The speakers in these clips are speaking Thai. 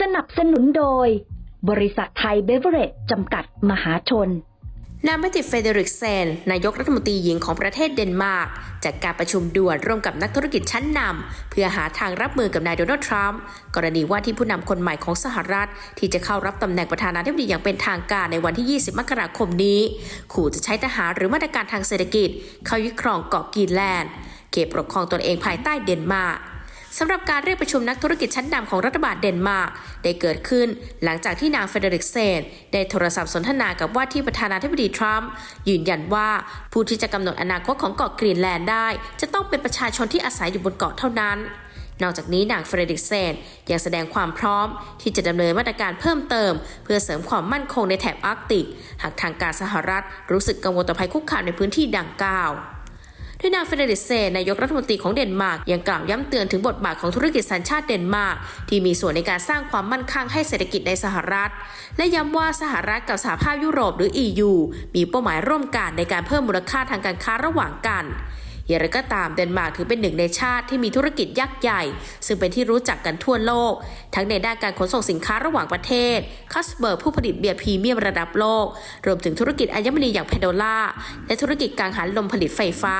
สนับสนุนโดย บริษัทไทยเบเวอเรจจำกัดมหาชน นางแมติเฟเดริกเซน นายกรัฐมนตรีหญิงของประเทศเดนมาร์กจากการประชุมด่วนร่วมกับนักธุรกิจชั้นนำเพื่อหาทางรับมือกับนายโดนัลด์ทรัมป์กรณีว่าที่ผู้นำคนใหม่ของสหรัฐ ที่จะเข้ารับตำแหน่งประธานาธิบดีอย่างเป็นทางการในวันที่ 20 มกราคมนี้ ขู่จะใช้ทหารหรือมาตรการทางเศรษฐกิจ เข้ายึดครองเกาะกรีนแลนด์เขตปกครองตนเองภายใต้เดนมาร์ก สำหรับการเรียกประชุมนักธุรกิจชั้นนำของรัฐบาลเดนมาร์กได้เกิดขึ้นหลังจากที่นางเฟเดริกเซนได้โทรศัพท์สนทนากับว่าที่ประธานาธิบดีทรัมป์ยืนยันว่าผู้ที่จะกำหนดอนาคตของเกาะกรีนแลนด์ได้ จะต้องเป็นประชาชนที่อาศัยอยู่บนเกาะเท่านั้นนอกจากนี้นางเฟเดริกเซนยังแสดงความพร้อมที่จะดำเนินมาตรการเพิ่มเติม เพื่อเสริมความมั่นคงในแถบอาร์กติก หากทางการสหรัฐรู้สึกกังวลต่อภัยคุกคามในพื้นที่ดังกล่าว ด้วยนางเฟเดริเซนายกรัฐมนตรีของเดนมาร์กยังกล่าวย้ำเตือนถึงบทบาทของธุรกิจสัญชาติเดนมาร์กที่มีส่วนในการสร้างความมั่นคงให้เศรษฐกิจในสหรัฐ และย้ำว่าสหรัฐกับสหภาพยุโรปหรือ EU มีเป้าหมายร่วมกันในการเพิ่มมูลค่าทางการค้าระหว่างกัน อย่างไรก็ตามเดนมาร์กถือเป็นหนึ่งในชาติที่มีธุรกิจยักษ์ใหญ่ ซึ่งเป็นที่รู้จักกันทั่วโลก ทั้งในด้านการขนส่งสินค้าระหว่างประเทศคัสเบิร์กผู้ผลิตเบียร์พรีเมียมระดับโลก รวมถึงธุรกิจอัญมณีอย่างเพโดล่าและธุรกิจกังหันลมผลิตไฟฟ้า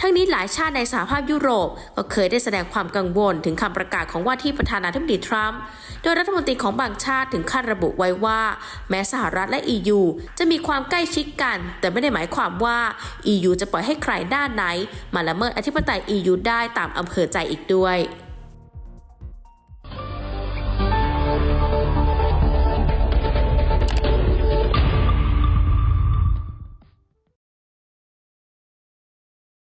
ทั้งนี้หลายชาติในสหภาพยุโรป ก็เคยได้แสดงความกังวลถึงคำประกาศของว่าที่ประธานาธิบดีทรัมป์โดยรัฐมนตรีของบางชาติถึงขั้นระบุไว้ว่า แม้สหรัฐและ EU จะมีความใกล้ชิดกัน แต่ไม่ได้หมายความว่า EU จะปล่อยให้ใครด้านไหนมาละเมิดอธิปไตย EU ได้ตามอำเภอใจอีกด้วย